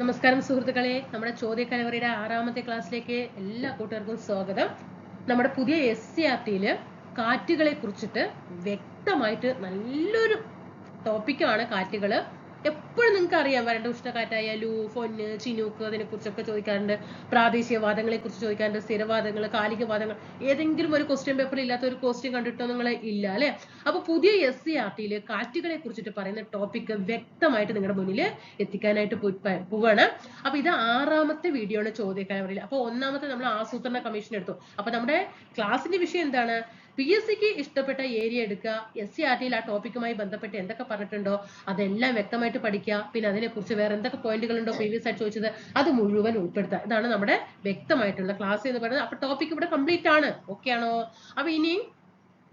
നമസ്കാരം സുഹൃത്തുക്കളെ. നമ്മുടെ ചോദ്യ കലവറയുടെ ആറാമത്തെ ക്ലാസ്സിലേക്ക് എല്ലാ കൂട്ടുകാർക്കും സ്വാഗതം. നമ്മുടെ പുതിയ എസ് സി ആർ ടിയിൽ കാറ്റുകളെ കുറിച്ചിട്ട് വ്യക്തമായിട്ട് നല്ലൊരു ടോപ്പിക്കാണ് കാറ്റുകൾ. എപ്പോഴും നിങ്ങൾക്ക് അറിയാം വരണ്ട ഉഷ്ണക്കാറ്റായ ലൂ ഫൊന്ന് ചിനൂക്ക് അതിനെ കുറിച്ചൊക്കെ ചോദിക്കാറുണ്ട്. പ്രാദേശിക വാദങ്ങളെ കുറിച്ച് ചോദിക്കാറുണ്ട് സ്ഥിരവാദങ്ങൾ കാലിക വാദങ്ങൾ ഏതെങ്കിലും ഒരു ക്വസ്റ്റ്യൻ പേപ്പർ ഇല്ലാത്ത ഒരു ക്വസ്റ്റ്യൻ കണ്ടിട്ടോ നിങ്ങൾ ഇല്ല അല്ലെ? അപ്പൊ പുതിയ എസ് സി ആർ ടിയിൽ കാറ്റുകളെ കുറിച്ചിട്ട് പറയുന്ന ടോപ്പിക് വ്യക്തമായിട്ട് നിങ്ങളുടെ മുന്നിൽ എത്തിക്കാനായിട്ട് പോവാണ്. അപ്പൊ ഇത് ആറാമത്തെ വീഡിയോ ആണ് ചോദ്യക്കാരവരിൽ അപ്പൊ ഒന്നാമത്തെ നമ്മൾ ആസൂത്രണ കമ്മീഷൻ എടുത്തു. അപ്പൊ നമ്മുടെ ക്ലാസ്സിന്റെ വിഷയം എന്താണ്? പി എസ് സിക്ക് ഇഷ്ടപ്പെട്ട ഏരിയ എടുക്കുക എസ് സി ആർ ടിയിൽ ആ ടോപ്പിക്കുമായി ബന്ധപ്പെട്ട് എന്തൊക്കെ പറഞ്ഞിട്ടുണ്ടോ അതെല്ലാം വ്യക്തമായിട്ട് പഠിക്കുക. പിന്നെ അതിനെക്കുറിച്ച് വേറെ എന്തൊക്കെ പോയിന്റുകൾ ഉണ്ടോ പ്രീവിയസ് ആയിട്ട് ചോദിച്ചത് അത് മുഴുവൻ ഉൾപ്പെടുത്തുക. ഇതാണ് നമ്മുടെ വ്യക്തമായിട്ടുള്ള ക്ലാസ് എന്ന് പറയുന്നത്. അപ്പൊ ടോപ്പിക് ഇവിടെ കംപ്ലീറ്റ് ആണ്. ഓക്കെ ആണോ? അപ്പൊ ഇനി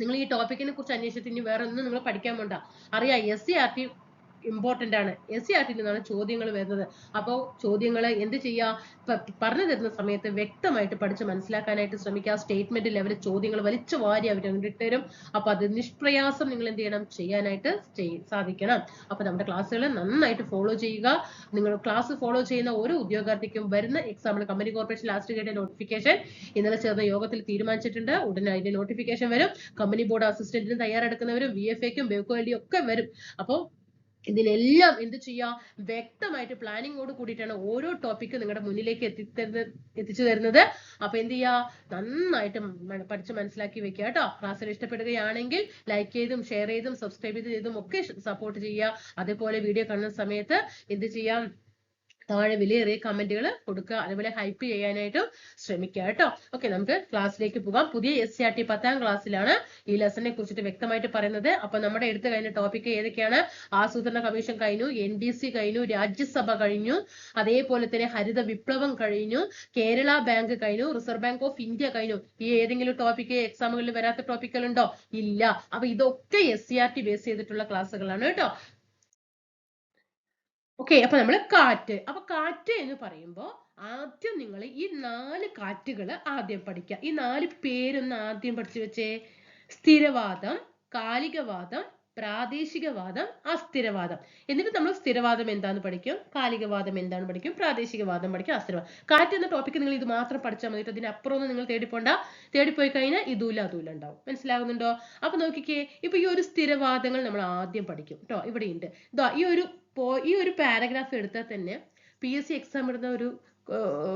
നിങ്ങൾ ഈ ടോപ്പിക്കിനെ കുറിച്ച് അന്വേഷിച്ചിട്ട് ഇനി വേറെ ഒന്നും നിങ്ങൾ പഠിക്കാൻ വേണ്ട അറിയാം S C R T important ആണ്. എസ് സി ആർട്ടിൽ നിന്നാണ് ചോദ്യങ്ങൾ വരുന്നത്. അപ്പോൾ ചോദ്യങ്ങൾ എന്ത് ചെയ്യുക പറഞ്ഞു തരുന്ന സമയത്ത് വ്യക്തമായിട്ട് പഠിച്ച് മനസ്സിലാക്കാനായിട്ട് ശ്രമിക്കുക. സ്റ്റേറ്റ്മെന്റ് ലെവൽ ചോദ്യങ്ങൾ വലിച്ചു വാരി അവർ ഇട്ടുതരും അപ്പൊ അത് നിഷ്പ്രയാസം നിങ്ങൾ എന്ത് ചെയ്യണം? ചെയ്യാനായിട്ട് ചെയ്- സാധിക്കണം. അപ്പൊ നമ്മുടെ ക്ലാസ്സുകൾ നന്നായിട്ട് ഫോളോ ചെയ്യുക. നിങ്ങൾ ക്ലാസ് ഫോളോ ചെയ്യുന്ന ഓരോ ഉദ്യോഗാർത്ഥിക്കും വരുന്ന എക്സാമിന് company corporation last grade notification ഇന്നലെ ചേർന്ന യോഗത്തിൽ തീരുമാനിച്ചിട്ടുണ്ട്. ഉടനെ അതിന്റെ നോട്ടിഫിക്കേഷൻ വരും. കമ്പനി ബോർഡ് അസിസ്റ്റന്റിന് തയ്യാറെടുക്കുന്നവരും വി എഫ് എക്കും ഒക്കെ വരും. അപ്പോൾ ഇതിനെല്ലാം എന്ത് ചെയ്യാം? വ്യക്തമായിട്ട് പ്ലാനിങ്ങോട് കൂടിയിട്ടാണ് ഓരോ ടോപ്പിക്ക് നിങ്ങളുടെ മുന്നിലേക്ക് എത്തിത്തരുന്നത് എത്തിച്ചു തരുന്നത്. അപ്പൊ എന്ത് ചെയ്യാ? നന്നായിട്ട് പഠിച്ച് മനസ്സിലാക്കി വെക്കുക കേട്ടോ. ക്ലാസ്സിൽ ഇഷ്ടപ്പെടുകയാണെങ്കിൽ ലൈക്ക് ചെയ്തും ഷെയർ ചെയ്തും സബ്സ്ക്രൈബ് ചെയ്തും ഒക്കെ സപ്പോർട്ട് ചെയ്യുക. അതേപോലെ വീഡിയോ കാണുന്ന സമയത്ത് എന്ത് ചെയ്യാം? താഴെ വിലയേറിയ കമന്റുകൾ കൊടുക്കുക. അതുപോലെ ഹൈപ്പ് ചെയ്യാനായിട്ടും ശ്രമിക്കുക കേട്ടോ. ഓക്കെ നമുക്ക് ക്ലാസ്സിലേക്ക് പോകാം. പുതിയ എസ് സി ആർ ടി പത്താം ക്ലാസ്സിലാണ് ഈ ലെസണിനെ കുറിച്ചിട്ട് വ്യക്തമായിട്ട് പറയുന്നത്. അപ്പൊ നമ്മുടെ എടുത്തു കഴിഞ്ഞ ടോപ്പിക് ഏതൊക്കെയാണ്? ആസൂത്രണ കമ്മീഷൻ കഴിഞ്ഞു എൻ ഡി സി കഴിഞ്ഞു രാജ്യസഭ കഴിഞ്ഞു അതേപോലെ തന്നെ ഹരിത വിപ്ലവം കഴിഞ്ഞു കേരള ബാങ്ക് കഴിഞ്ഞു റിസർവ് ബാങ്ക് ഓഫ് ഇന്ത്യ കഴിഞ്ഞു. ഈ ഏതെങ്കിലും ടോപ്പിക്ക് എക്സാമുകളിൽ വരാത്ത ടോപ്പിക്കുകളുണ്ടോ ഇല്ല. അപ്പൊ ഇതൊക്കെ S C R T base ചെയ്തിട്ടുള്ള ക്ലാസ്സുകളാണ് കേട്ടോ. ഓക്കെ അപ്പൊ നമ്മൾ കാറ്റ്. അപ്പൊ കാറ്റ് എന്ന് പറയുമ്പോൾ ആദ്യം നിങ്ങൾ ഈ നാല് കാറ്റുകൾ ആദ്യം പഠിക്കുക ഈ നാല് പേരൊന്ന് ആദ്യം പഠിച്ചു വെച്ചേ. സ്ഥിരവാദം കാലികവാദം പ്രാദേശികവാദം അസ്ഥിരവാദം. എന്നിട്ട് നമ്മൾ സ്ഥിരവാദം എന്താന്ന് പഠിക്കും? കാലികവാദം എന്താണ് പഠിക്കും? പ്രാദേശികവാദം പഠിക്കും? അസ്ഥിരവാദം. കാറ്റ് എന്ന ടോപ്പിക്ക് നിങ്ങൾ ഇത് മാത്രം പഠിച്ചാൽ മതി അതിനപ്പുറം നിങ്ങൾ തേടിപ്പോണ്ട. തേടിപ്പോയി കഴിഞ്ഞാൽ ഇതൂല അതൂല ഉണ്ടാവും. മനസ്സിലാകുന്നുണ്ടോ? അപ്പൊ നോക്കിക്കേ ഇപ്പൊ ഈ ഒരു സ്ഥിരവാദങ്ങൾ നമ്മൾ ആദ്യം പഠിക്കും കേട്ടോ ഇവിടെ ഉണ്ട് ഇതാ ഈ ഒരു ഈ ഒരു പാരഗ്രാഫ് എടുത്താൽ തന്നെ പി എസ് സി എക്സാം ഇടുന്ന ഒരു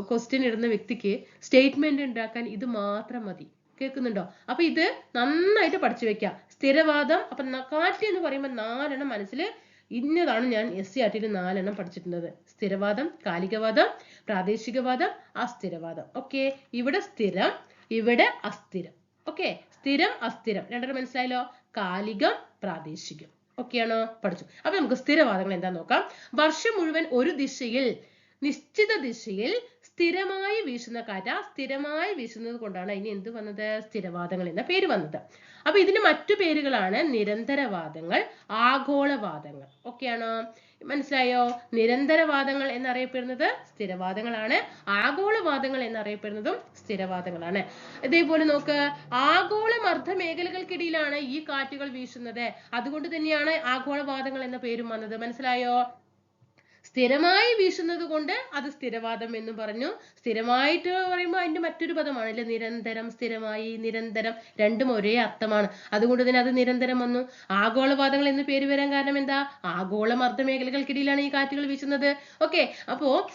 ക്വസ്റ്റ്യൻ ഇടുന്ന വ്യക്തിക്ക് സ്റ്റേറ്റ്മെന്റ് ഉണ്ടാക്കാൻ ഇത് മാത്രം മതി. കേൾക്കുന്നുണ്ടോ? അപ്പൊ ഇത് നന്നായിട്ട് പഠിച്ചു വെക്കുക സ്ഥിരവാദം അപ്പൊ കാറ്റ് എന്ന് പറയുമ്പോൾ നാലെണ്ണം മനസ്സിൽ ഇന്നതാണ് ഞാൻ എസ് സി ആർട്ടിയിൽ നാലെണ്ണം പഠിച്ചിട്ടുള്ളത്. സ്ഥിരവാദം കാലികവാദം പ്രാദേശികവാദം അസ്ഥിരവാദം. ഓക്കെ ഇവിടെ സ്ഥിരം ഇവിടെ അസ്ഥിരം. ഓക്കെ സ്ഥിരം അസ്ഥിരം. രണ്ടര മനസ്സിലായല്ലോ? കാലികം പ്രാദേശികം. ഒക്കെയാണോ പഠിച്ചു. അപ്പൊ നമുക്ക് സ്ഥിരവാദങ്ങൾ എന്താ നോക്കാം. വർഷം മുഴുവൻ ഒരു ദിശയിൽ നിശ്ചിത ദിശയിൽ സ്ഥിരമായി വീശുന്ന കാറ്റ് ആ സ്ഥിരമായി വീശുന്നത് കൊണ്ടാണ് അതിന് എന്ത് വന്നത്? സ്ഥിരവാദങ്ങൾ എന്ന പേര് വന്നത്. അപ്പൊ ഇതിന് മറ്റു പേരുകളാണ് നിരന്തരവാദങ്ങൾ ആഗോളവാദങ്ങൾ. ഒക്കെയാണോ മനസ്സിലായോ? നിരന്തരവാദങ്ങൾ എന്നറിയപ്പെടുന്നത് സ്ഥിരവാദങ്ങളാണ്. ആഗോളവാദങ്ങൾ എന്നറിയപ്പെടുന്നതും സ്ഥിരവാദങ്ങളാണ്. ഇതേപോലെ നോക്ക് ആഗോള മർദ്ദ മേഖലകൾക്കിടയിലാണ് ഈ കാറ്റുകൾ വീശുന്നത്. അതുകൊണ്ട് തന്നെയാണ് ആഗോളവാദങ്ങൾ എന്ന പേരും വന്നത്. മനസ്സിലായോ? സ്ഥിരമായി വീശുന്നത് കൊണ്ട് അത് സ്ഥിരവാദം എന്ന് പറഞ്ഞു. സ്ഥിരമായിട്ട് പറയുമ്പോൾ അതിന്റെ മറ്റൊരു പദമാണ് അല്ലെ? നിരന്തരം സ്ഥിരമായി നിരന്തരം രണ്ടും ഒരേ അർത്ഥമാണ്. അതുകൊണ്ട് തന്നെ അത് നിരന്തരം വന്നു. ആഗോളവാദങ്ങൾ എന്ന് പേര് വരാൻ കാരണം എന്താ? ആഗോള മർദ്ദ മേഖലകൾക്കിടയിലാണ് ഈ കാറ്റുകൾ വീശുന്നത്. ഓക്കെ അപ്പോ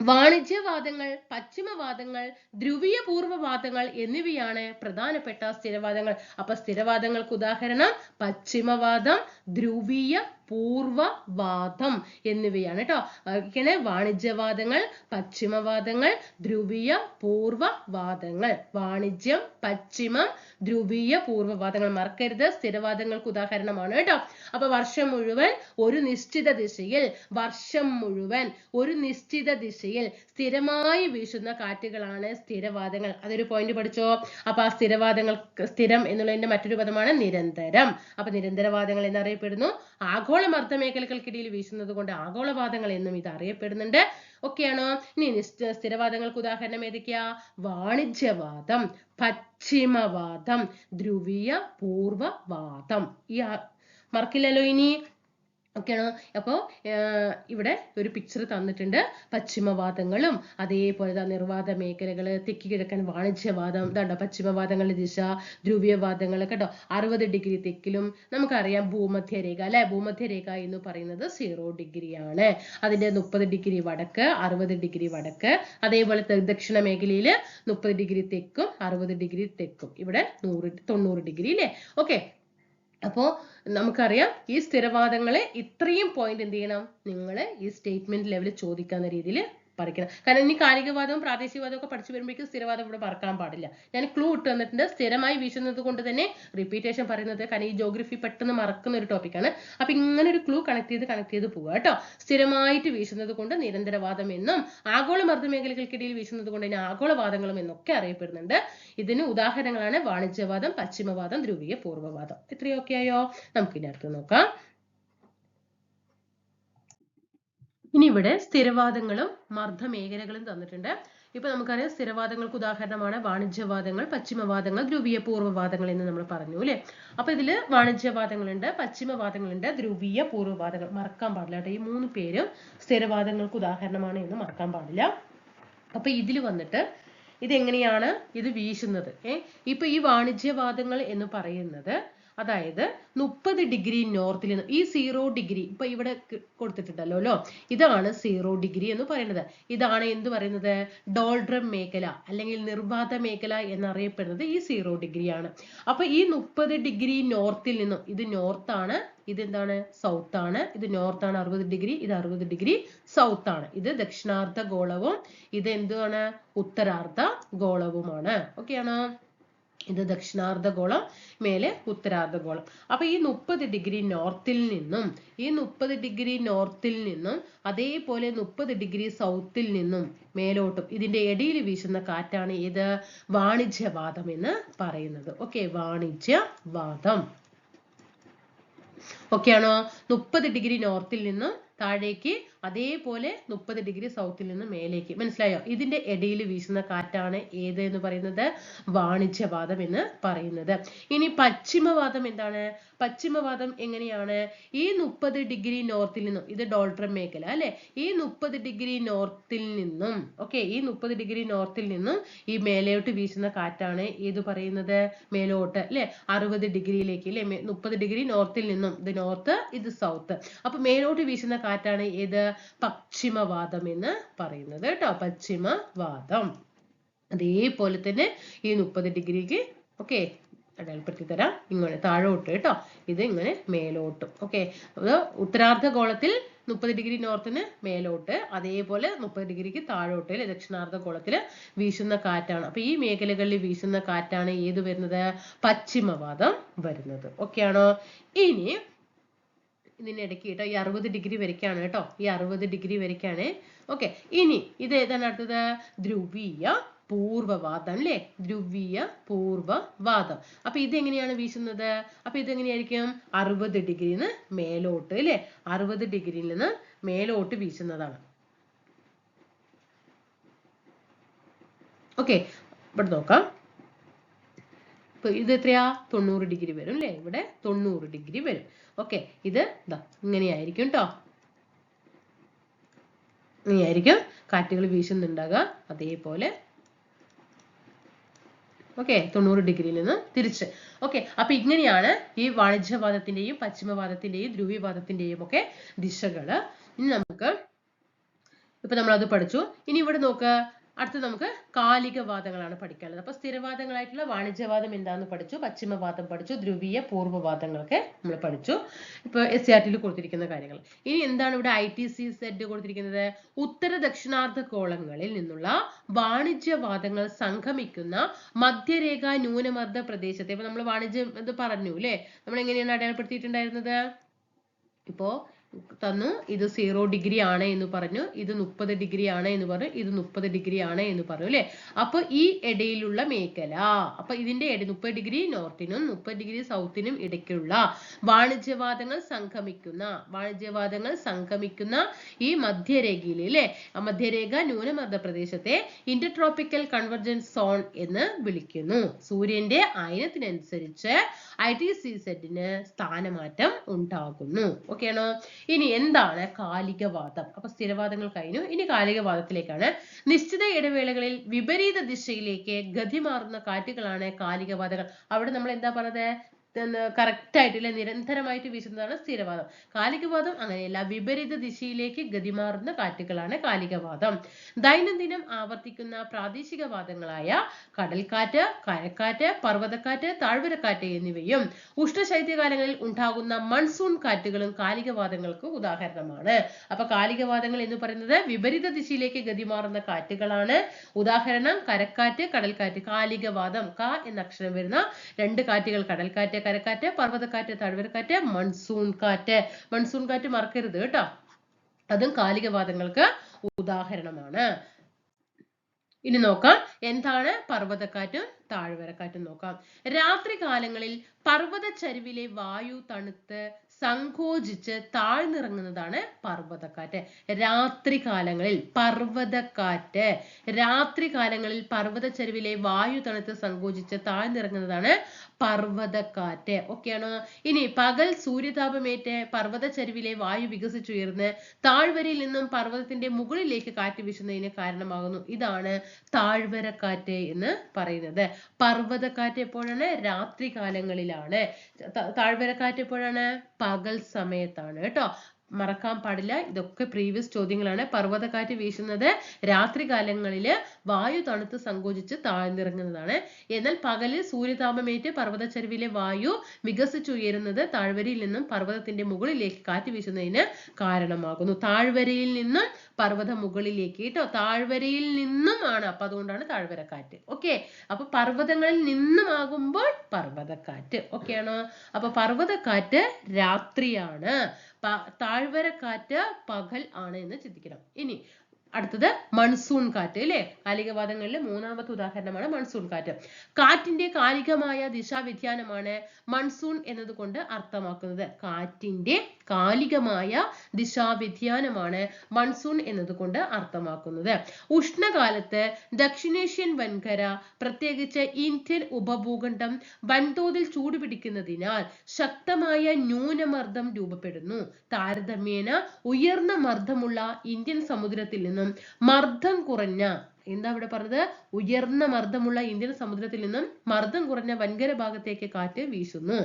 വാണിജ്യവാദങ്ങൾ പശ്ചിമവാദങ്ങൾ ധ്രുവീയ പൂർവവാദങ്ങൾ എന്നിവയാണ് പ്രധാനപ്പെട്ട സ്ഥിരവാദങ്ങൾ. അപ്പൊ സ്ഥിരവാദങ്ങൾക്ക് ഉദാഹരണം പശ്ചിമവാദം ധ്രുവീയ പൂർവവാദം എന്നിവയാണ് കേട്ടോ അതൊക്കെയാണ് വാണിജ്യവാദങ്ങൾ പശ്ചിമവാദങ്ങൾ ധ്രുവീയ പൂർവവാദങ്ങൾ. വാണിജ്യം പശ്ചിമം ധ്രുവീയ പൂർവവാദങ്ങൾ. മറക്കരുത് സ്ഥിരവാദങ്ങൾക്ക് ഉദാഹരണമാണ് കേട്ടോ അപ്പൊ വർഷം മുഴുവൻ ഒരു നിശ്ചിത ദിശയിൽ വർഷം മുഴുവൻ ഒരു നിശ്ചിത ദിശയിൽ സ്ഥിരമായി വീശുന്ന കാറ്റുകളാണ് സ്ഥിരവാദങ്ങൾ. അതൊരു പോയിന്റ് പഠിച്ചോ? അപ്പൊ ആ സ്ഥിരവാദങ്ങൾ സ്ഥിരം എന്നുള്ളതിന്റെ മറ്റൊരു പദമാണ് നിരന്തരം. അപ്പൊ നിരന്തരവാദങ്ങൾ എന്നറിയപ്പെടുന്നു. ആഗോള മർദ്ദ മേഖലകൾക്കിടയിൽ വീശുന്നത് കൊണ്ട് ആഗോളവാദങ്ങൾ എന്നും ഇത് അറിയപ്പെടുന്നുണ്ട്. ഒക്കെയാണോ? ഇനി സ്ഥിരവാദങ്ങൾക്ക് ഉദാഹരണം ഏതൊക്കെയാ? വാണിജ്യവാദം പശ്ചിമവാദം ധ്രുവീയ പൂർവവാദം ഈ മറക്കില്ലല്ലോ ഇനി. ഓക്കെയാണോ? അപ്പോൾ ഇവിടെ ഒരു പിക്ചർ തന്നിട്ടുണ്ട്. പശ്ചിമവാദങ്ങളും അതേപോലെ തന്നെ നിർവാത മേഖലകൾ തെക്ക് കിഴക്കൻ വാണിജ്യവാദം ഇതാണ്ടോ പശ്ചിമവാദങ്ങളുടെ ദിശ ധ്രുവീയവാദങ്ങൾ കേട്ടോ? അറുപത് ഡിഗ്രി തെക്കിലും നമുക്കറിയാം ഭൂമധ്യരേഖ അല്ലെ? ഭൂമധ്യരേഖ എന്ന് പറയുന്നത് സീറോ ഡിഗ്രിയാണ്. അതിന്റെ മുപ്പത് ഡിഗ്രി വടക്ക് അറുപത് ഡിഗ്രി വടക്ക്. അതേപോലെ ദക്ഷിണ മേഖലയിൽ മുപ്പത് ഡിഗ്രി തെക്കും അറുപത് ഡിഗ്രി തെക്കും. ഇവിടെ നൂറ് തൊണ്ണൂറ് ഡിഗ്രി അല്ലേ ഓക്കെ. അപ്പോ നമുക്കറിയാം ഈ സ്ഥിരവാദങ്ങളെ ഇത്രയും പോയിന്റ് എന്ത് ചെയ്യണം? നിങ്ങൾ ഈ സ്റ്റേറ്റ്മെന്റ് ലെവലിൽ ചോദിക്കാവുന്ന രീതിയിൽ പഠിക്കണം. കാരണം ഇനി കാലികവാദവും പ്രാദേശികവാദവും ഒക്കെ പഠിച്ചു വരുമ്പോഴേക്കും സ്ഥിരവാദം ഇവിടെ പറക്കാൻ പാടില്ല. ഞാൻ ക്ലൂ ഇട്ട് തന്നിട്ടുണ്ട്. സ്ഥിരമായി വീശുന്നത് കൊണ്ട് തന്നെ റിപ്പീറ്റേഷൻ പറയുന്നത് കാരണം ഈ ജോഗ്രഫി പെട്ടെന്ന് മറക്കുന്ന ഒരു ടോപ്പിക്കാണ് അപ്പൊ ഇങ്ങനെ ഒരു ക്ലൂ കണക്ട് ചെയ്ത് കണക്ട് ചെയ്ത് പോവുക കേട്ടോ. സ്ഥിരമായിട്ട് വീശുന്നത് കൊണ്ട് നിരന്തരവാദം എന്നും ആഗോള മർദ്ദ വീശുന്നത് കൊണ്ട് തന്നെ ആഗോളവാദങ്ങളും എന്നൊക്കെ അറിയപ്പെടുന്നുണ്ട്. ഇതിന് ഉദാഹരണങ്ങളാണ് വാണിജ്യവാദം പശ്ചിമവാദം ധ്രുവീയ പൂർവവാദം ഇത്രയൊക്കെ ആയോ? നമുക്ക് ഇനി അടുത്ത് നോക്കാം. ഇനി ഇവിടെ സ്ഥിരവാദങ്ങളും മർദ്ദ മേഖലകളും തന്നിട്ടുണ്ട്. ഇപ്പൊ നമുക്കറിയാം സ്ഥിരവാദങ്ങൾക്ക് ഉദാഹരണമാണ് വാണിജ്യവാദങ്ങൾ പശ്ചിമവാദങ്ങൾ ധ്രുവീയ പൂർവവാദങ്ങൾ എന്ന് നമ്മൾ പറഞ്ഞു അല്ലെ? അപ്പൊ ഇതിൽ വാണിജ്യവാദങ്ങളുണ്ട് പശ്ചിമവാദങ്ങളുണ്ട് ധ്രുവീയ പൂർവവാദങ്ങൾ മറക്കാൻ പാടില്ല കേട്ടോ. ഈ മൂന്ന് പേരും സ്ഥിരവാദങ്ങൾക്ക് ഉദാഹരണമാണ് എന്ന് മറക്കാൻ പാടില്ല. അപ്പൊ ഇതിൽ വന്നിട്ട് ഇതെങ്ങനെയാണ് ഇത് വീശുന്നത്? ഏർ ഇപ്പൊ ഈ വാണിജ്യവാദങ്ങൾ എന്ന് പറയുന്നത് അതായത് മുപ്പത് ഡിഗ്രി നോർത്തിൽ നിന്ന് ഈ സീറോ ഡിഗ്രി ഇപ്പൊ ഇവിടെ കൊടുത്തിട്ടുണ്ടല്ലോ അല്ലോ? ഇതാണ് സീറോ ഡിഗ്രി എന്ന് പറയുന്നത്. ഇതാണ് എന്ത് പറയുന്നത്? ഡോൾഡ്രം മേഖല അല്ലെങ്കിൽ നിർബാധ മേഖല എന്നറിയപ്പെടുന്നത് ഈ സീറോ ഡിഗ്രിയാണ്. അപ്പൊ ഈ മുപ്പത് ഡിഗ്രി നോർത്തിൽ നിന്നും ഇത് നോർത്ത് ആണ് ഇത് എന്താണ് സൗത്ത് ആണ് ഇത് നോർത്ത് ആണ് അറുപത് ഡിഗ്രി ഇത് അറുപത് ഡിഗ്രി സൗത്ത് ആണ് ഇത് ദക്ഷിണാർദ്ധ ഗോളവും ഇത് എന്താണ് ഉത്തരാർദ്ധ ഗോളവുമാണ്. ഓക്കെ ആണോ? ഇത് ദക്ഷിണാർദ്ധഗോളം മേലെ ഉത്തരാർദ്ധഗോളം. അപ്പൊ ഈ മുപ്പത് ഡിഗ്രി നോർത്തിൽ നിന്നും ഈ മുപ്പത് ഡിഗ്രി നോർത്തിൽ നിന്നും അതേപോലെ മുപ്പത് ഡിഗ്രി സൗത്തിൽ നിന്നും മേലോട്ടും ഇതിന്റെ ഇടയിൽ വീശുന്ന കാറ്റാണ് ഏത്? വാണിജ്യവാദം എന്ന് പറയുന്നത്. ഓക്കെ വാണിജ്യവാദം. ഓക്കെ ആണോ? മുപ്പത് ഡിഗ്രി നോർത്തിൽ നിന്നും താഴേക്ക് അതേപോലെ മുപ്പത് ഡിഗ്രി സൗത്തിൽ നിന്ന് മേലേക്ക്. മനസ്സിലായോ? ഇതിന്റെ ഇടയിൽ വീശുന്ന കാറ്റാണ് ഏത് എന്ന് പറയുന്നത്? വാണിജ്യവാദം എന്ന് പറയുന്നത്. ഇനി പശ്ചിമവാദം എന്താണ്? പശ്ചിമവാദം എങ്ങനെയാണ്? ഈ മുപ്പത് ഡിഗ്രി നോർത്തിൽ നിന്നും ഇത് ഡോൾട്രം മേഖല അല്ലെ? ഈ മുപ്പത് ഡിഗ്രി നോർത്തിൽ നിന്നും ഓക്കെ ഈ മുപ്പത് ഡിഗ്രി നോർത്തിൽ നിന്നും ഈ മേലോട്ട് വീശുന്ന കാറ്റാണ് ഏത് പറയുന്നത്? മേലോട്ട് അല്ലെ? അറുപത് ഡിഗ്രിയിലേക്ക് അല്ലെ? മുപ്പത് ഡിഗ്രി നോർത്തിൽ നിന്നും ഇത് നോർത്ത് ഇത് സൗത്ത് അപ്പൊ മേലോട്ട് വീശുന്ന കാറ്റാണ് ഏത്? പശ്ചിമവാദം എന്ന് പറയുന്നത് കേട്ടോ. പശ്ചിമവാദം. അതേപോലെ തന്നെ ഈ മുപ്പത് ഡിഗ്രിക്ക് ഓക്കെ അടയാളപ്പെടുത്തി തരാം. ഇങ്ങനെ താഴോട്ട് കേട്ടോ. ഇത് ഇങ്ങനെ മേലോട്ടും. ഓക്കെ ഉത്തരാർദ്ധ ഗോളത്തിൽ മുപ്പത് ഡിഗ്രി നോർത്തിന് മേലോട്ട് അതേപോലെ മുപ്പത് ഡിഗ്രിക്ക് താഴോട്ട് അല്ലെ? ദക്ഷിണാർദ്ധ ഗോളത്തിൽ വീശുന്ന കാറ്റാണ്. അപ്പൊ ഈ മേഖലകളിൽ വീശുന്ന കാറ്റാണ് ഏത് വരുന്നത്? പശ്ചിമവാദം വരുന്നത്. ഓക്കെ ആണോ? ഇനി ഇതിനിടയ്ക്ക് കേട്ടോ ഈ അറുപത് ഡിഗ്രി വരയ്ക്കാണ് കേട്ടോ ഈ അറുപത് ഡിഗ്രി വരയ്ക്കാണ്. ഓക്കെ ഇനി ഇത് ഏതാണ് അടുത്തത്? ധ്രുവീയ പൂർവവാദം അല്ലേ? ധ്രുവീയ പൂർവവാദം. അപ്പൊ ഇതെങ്ങനെയാണ് വീശുന്നത്? അപ്പൊ ഇതെങ്ങനെയായിരിക്കും? അറുപത് ഡിഗ്രിയിൽ നിന്ന് മേലോട്ട് അല്ലേ? അറുപത് ഡിഗ്രിയിൽ നിന്ന് മേലോട്ട് വീശുന്നതാണ്. ഓക്കെ ഇവിടെ നോക്കാം. ഇത് എത്രയാ? തൊണ്ണൂറ് ഡിഗ്രി വരും അല്ലേ? ഇവിടെ തൊണ്ണൂറ് ഡിഗ്രി വരും. ഓക്കെ ഇത് ഇങ്ങനെയായിരിക്കും കേട്ടോ ഇങ്ങനെയായിരിക്കും. കാറ്റുകൾ വീശുന്നുണ്ടാകുക അതേപോലെ. ഓക്കെ തൊണ്ണൂറ് ഡിഗ്രിയിൽ നിന്ന് തിരിച്ച്. ഓക്കെ അപ്പൊ ഇങ്ങനെയാണ് ഈ വാണിജ്യവാദത്തിന്റെയും പശ്ചിമവാദത്തിന്റെയും ധ്രുവീവാദത്തിന്റെയും ഒക്കെ ദിശകൾ. ഇനി നമുക്ക് ഇപ്പൊ നമ്മൾ അത് പഠിച്ചു. ഇനി ഇവിടെ നോക്ക്. അടുത്ത് നമുക്ക് കാലികവാദങ്ങളാണ് പഠിക്കാനുള്ളത്. അപ്പൊ സ്ഥിരവാദങ്ങളായിട്ടുള്ള വാണിജ്യവാദം എന്താന്ന് പഠിച്ചു പശ്ചിമവാദം പഠിച്ചു ധ്രുവീയ പൂർവവാദങ്ങളൊക്കെ നമ്മൾ പഠിച്ചു. ഇപ്പൊ എസ് സി ആർ ടിയിൽ കൊടുത്തിരിക്കുന്ന കാര്യങ്ങൾ. ഇനി എന്താണ് ഇവിടെ ഐ ടി സി സെറ്റ് കൊടുത്തിരിക്കുന്നത്? ഉത്തര ദക്ഷിണാർദ്ധ കോളങ്ങളിൽ നിന്നുള്ള വാണിജ്യവാദങ്ങൾ സംഗമിക്കുന്ന മധ്യരേഖ ന്യൂനമർദ്ദ പ്രദേശത്തെ ഇപ്പൊ നമ്മൾ വാണിജ്യം ഇത് പറഞ്ഞു അല്ലെ നമ്മൾ എങ്ങനെയാണ് അടയാളപ്പെടുത്തിയിട്ടുണ്ടായിരുന്നത്? ഇപ്പോ തന്നു. ഇത് സീറോ ഡിഗ്രി ആണ് എന്ന് പറഞ്ഞു. ഇത് മുപ്പത് ഡിഗ്രി ആണ് എന്ന് പറഞ്ഞു. ഇത് മുപ്പത് ഡിഗ്രി ആണ് എന്ന് പറഞ്ഞു അല്ലെ? അപ്പൊ ഈ ഇടയിലുള്ള മേഖല അപ്പൊ ഇതിന്റെ ഇട മുപ്പത് ഡിഗ്രി നോർത്തിനും മുപ്പത് ഡിഗ്രി സൗത്തിനും ഇടയ്ക്കുള്ള വാണിജ്യവാദങ്ങൾ സംഗമിക്കുന്ന വാണിജ്യവാദങ്ങൾ സംഗമിക്കുന്ന ഈ മധ്യരേഖയിൽ അല്ലെ? ആ മധ്യരേഖ ന്യൂനമർദ്ദ പ്രദേശത്തെ ഇന്റർട്രോപ്പിക്കൽ കൺവർജൻസ് സോൺ എന്ന് വിളിക്കുന്നു. സൂര്യന്റെ അയനത്തിനനുസരിച്ച് ഐ ടി സി സെറ്റിന് സ്ഥാനമാറ്റം ഉണ്ടാകുന്നു. ഓക്കെ ആണോ? ഇനി എന്താണ് കാലികവാദം? അപ്പൊ സ്ഥിരവാദങ്ങൾ കഴിഞ്ഞു. ഇനി കാലികവാദത്തിലേക്കാണ്. നിശ്ചിത ഇടവേളകളിൽ വിപരീത ദിശയിലേക്ക് ഗതി മാറുന്ന കാറ്റുകളാണ് കാലികവാദങ്ങൾ. അവിടെ നമ്മൾ എന്താ പറഞ്ഞത്? കറക്റ്റ് ആയിട്ടില്ല നിരന്തരമായിട്ട് വീശുന്നതാണ് സ്ഥിരവാദം. കാലികവാദം അങ്ങനെയല്ല വിപരീത ദിശയിലേക്ക് ഗതിമാറുന്ന കാറ്റുകളാണ് കാലികവാദം. ദൈനംദിനം ആവർത്തിക്കുന്ന പ്രാദേശിക വാദങ്ങളായ കടൽക്കാറ്റ് കരക്കാറ്റ് പർവതക്കാറ്റ് താഴ്വരക്കാറ്റ് എന്നിവയും ഉഷ്ണശൈത്യകാലങ്ങളിൽ ഉണ്ടാകുന്ന മൺസൂൺ കാറ്റുകളും കാലികവാദങ്ങൾക്ക് ഉദാഹരണമാണ്. അപ്പൊ കാലികവാദങ്ങൾ എന്ന് പറയുന്നത് വിപരീത ദിശയിലേക്ക് ഗതിമാറുന്ന കാറ്റുകളാണ്. ഉദാഹരണം കരക്കാറ്റ് കടൽക്കാറ്റ് കാലികവാദം ക എന്ന അക്ഷരം വരുന്ന രണ്ട് കാറ്റുകൾ കടൽക്കാറ്റ് കരക്കാറ്റ് പർവതക്കാറ്റ് താഴ്വരക്കാറ്റ് മൺസൂൺ കാറ്റ് മൺസൂൺ കാറ്റ് മറക്കരുത് കേട്ടോ. അതും കാലികവാദങ്ങൾക്ക് ഉദാഹരണമാണ്. ഇനി നോക്കാം. എന്താണ് പർവതക്കാറ്റും താഴ്വരക്കാറ്റും നോക്കാം. രാത്രി കാലങ്ങളിൽ പർവത ചരിവിലെ വായു തണുത്ത് സങ്കോചിച്ച് താഴ്ന്നിറങ്ങുന്നതാണ് പർവതക്കാറ്റ്. രാത്രി കാലങ്ങളിൽ പർവതക്കാറ്റ്. രാത്രി കാലങ്ങളിൽ പർവത ചരിവിലെ വായു തണുത്ത് സങ്കോചിച്ച് താഴ്ന്നിറങ്ങുന്നതാണ് പർവതക്കാറ്റ്. ഓക്കെയാണോ. ഇനി പകൽ സൂര്യതാപമേറ്റ് പർവത ചരിവിലെ വായു വികസിച്ചുയർന്ന് താഴ്വരയിൽ നിന്നും പർവതത്തിന്റെ മുകളിലേക്ക് കാറ്റ് വീശുന്നതിന് കാരണമാകുന്നു. ഇതാണ് താഴ്വരക്കാറ്റ് എന്ന് പറയുന്നത്. പർവതക്കാറ്റ് എപ്പോഴാണ്? രാത്രി കാലങ്ങളിലാണ് താഴ്വരക്കാറ്റ് എപ്പോഴാണ്? പകൽ സമയത്താണ്. കേട്ടോ. മറക്കാൻ പാടില്ല. ഇതൊക്കെ പ്രീവിയസ് ചോദ്യങ്ങളാണ്. പർവതക്കാറ്റ് വീശുന്നത് രാത്രി കാലങ്ങളിൽ വായു തണുത്ത് സങ്കോചിച്ച് താഴ്ന്നിറങ്ങുന്നതാണ്. എന്നാൽ പകലിൽ സൂര്യതാപമേറ്റ് പർവതച്ചരിവിലെ വായു വികസിച്ചുയരുന്നത് താഴ്വരയിൽ നിന്നും പർവതത്തിന്റെ മുകളിലേക്ക് കാറ്റ് വീശുന്നതിന് കാരണമാകുന്നു. താഴ്വരയിൽ നിന്നും പർവത മുകളിലേക്ക് കേട്ടോ. താഴ്വരയിൽ നിന്നുമാണ്. അപ്പൊ അതുകൊണ്ടാണ് താഴ്വരക്കാറ്റ്. ഓക്കെ അപ്പൊ പർവതങ്ങളിൽ നിന്നുമാകുമ്പോൾ പർവതക്കാറ്റ്. ഓക്കെ ആണോ? അപ്പൊ പർവതക്കാറ്റ് രാത്രിയാണ്. താഴ്വരക്കാറ്റ് പകൽ ആണ് എന്ന് ചിന്തിക്കണം. ഇനി അടുത്തത് മൺസൂൺ കാറ്റ് അല്ലെ? കാലികവാദങ്ങളിലെ മൂന്നാമത്തെ ഉദാഹരണമാണ് മൺസൂൺ കാറ്റ്. കാറ്റിന്റെ കാലികമായ ദിശാവ്യതിയാനമാണ് മൺസൂൺ എന്നതുകൊണ്ട് അർത്ഥമാക്കുന്നത്. കാറ്റിന്റെ കാലികമായ ദിശാവ്യതിയാനമാണ് മൺസൂൺ എന്നതുകൊണ്ട് അർത്ഥമാക്കുന്നത്. ഉഷ്ണകാലത്ത് ദക്ഷിണേഷ്യൻ വൻകര പ്രത്യേകിച്ച് ഇന്ത്യൻ ഉപഭൂഖണ്ഡം വൻതോതിൽ ചൂടുപിടിക്കുന്നതിനാൽ ശക്തമായ ന്യൂനമർദ്ദം രൂപപ്പെടുന്നു. താരതമ്യേന ഉയർന്ന മർദ്ദമുള്ള ഇന്ത്യൻ സമുദ്രത്തിൽ നിന്നും മർദ്ദം കുറഞ്ഞ എന്താ ഇവിടെ പറഞ്ഞത്? ഉയർന്ന മർദ്ദമുള്ള ഇന്ത്യൻ സമുദ്രത്തിൽ നിന്നും മർദ്ദം കുറഞ്ഞ വൻകര ഭാഗത്തേക്ക് കാറ്റ് വീശുന്നു.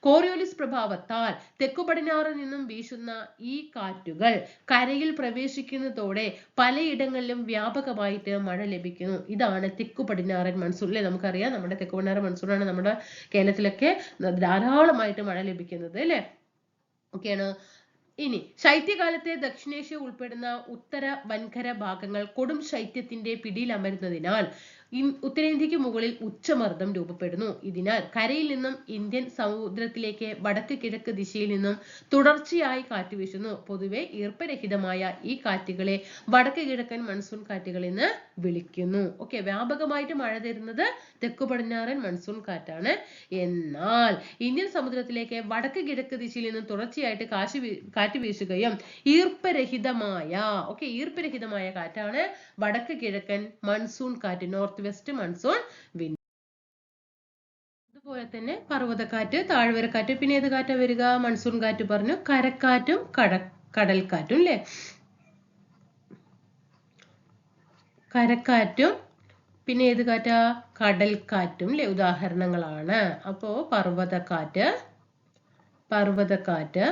കോറിയോലിസ് പ്രഭാവത്താൽ തെക്കു പടിഞ്ഞാറ് നിന്നും വീശുന്ന ഈ കാറ്റുകൾ കരയിൽ പ്രവേശിക്കുന്നതോടെ പലയിടങ്ങളിലും വ്യാപകമായിട്ട് മഴ ലഭിക്കുന്നു. ഇതാണ് തെക്കു പടിഞ്ഞാറൻ മൺസൂൺ. അല്ലെ നമുക്കറിയാം. നമ്മുടെ തെക്കു പടിഞ്ഞാറൻ മൺസൂണാണ് നമ്മുടെ കേരളത്തിലൊക്കെ ധാരാളമായിട്ട് മഴ ലഭിക്കുന്നത്. അല്ലെ ഓക്കെയാണ്. ഇനി ശൈത്യകാലത്തെ ദക്ഷിണേഷ്യ ഉൾപ്പെടുന്ന ഉത്തര വൻകര ഭാഗങ്ങൾ കൊടും ശൈത്യത്തിന്റെ പിടിയിലമരുന്നതിനാൽ ഉത്തരേന്ത്യക്ക് മുകളിൽ ഉച്ചമർദ്ദം രൂപപ്പെടുന്നു. ഇതിനാൽ കരയിൽ നിന്നും ഇന്ത്യൻ സമുദ്രത്തിലേക്ക് വടക്ക് കിഴക്ക് ദിശയിൽ നിന്നും തുടർച്ചയായി കാറ്റ് വീശുന്നു. പൊതുവെ ഈർപ്പരഹിതമായ ഈ കാറ്റുകളെ വടക്ക് കിഴക്കൻ മൺസൂൺ കാറ്റുകൾ എന്ന് വിളിക്കുന്നു. ഓക്കെ വ്യാപകമായിട്ട് മഴ തരുന്നത് തെക്കു പടിഞ്ഞാറൻ മൺസൂൺ കാറ്റാണ്. എന്നാൽ ഇന്ത്യൻ സമുദ്രത്തിലേക്ക് വടക്ക് കിഴക്ക് ദിശയിൽ നിന്നും തുടർച്ചയായിട്ട് കാശ് കാറ്റ് വീശുകയും ഈർപ്പരഹിതമായ ഓക്കെ ഈർപ്പരഹിതമായ കാറ്റാണ് വടക്ക് കിഴക്കൻ മൺസൂൺ കാറ്റ് നോർത്ത് വെസ്റ്റ് മൺസൂൺ വിൻഡ് അതുപോലെ തന്നെ പർവതക്കാറ്റ് താഴ്വരക്കാറ്റ് പിന്നെ ഏത് കാറ്റാ വരിക? മൺസൂൺ കാറ്റ് പറഞ്ഞു കരക്കാറ്റും കട കടൽക്കാറ്റും അല്ലേ കരക്കാറ്റും പിന്നെ ഏത് കാറ്റാ? കടൽക്കാറ്റും അല്ലേ ഉദാഹരണങ്ങളാണ്. അപ്പോ പർവതക്കാറ്റ് പർവതക്കാറ്റ്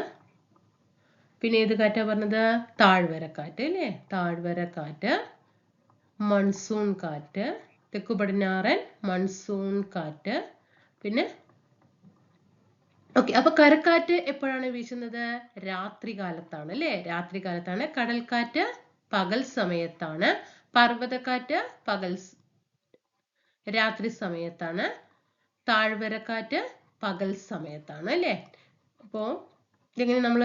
പിന്നെ ഏത് കാറ്റാ പറഞ്ഞത്? താഴ്വരക്കാറ്റ് അല്ലേ താഴ്വരക്കാറ്റ് മൺസൂൺ കാറ്റ് തെക്കു പടിഞ്ഞാറൻ മൺസൂൺ കാറ്റ്. പിന്നെ ഓക്കെ അപ്പൊ കരക്കാറ്റ് എപ്പോഴാണ് വീശുന്നത്? രാത്രി കാലത്താണ് അല്ലേ? രാത്രി കാലത്താണ് കടൽക്കാറ്റ് പകൽ സമയത്താണ്. പർവതക്കാറ്റ് പകൽ രാത്രി സമയത്താണ്. താഴ്വരക്കാറ്റ് പകൽ സമയത്താണ് അല്ലേ? അപ്പോ ഇതെങ്ങനെ നമ്മൾ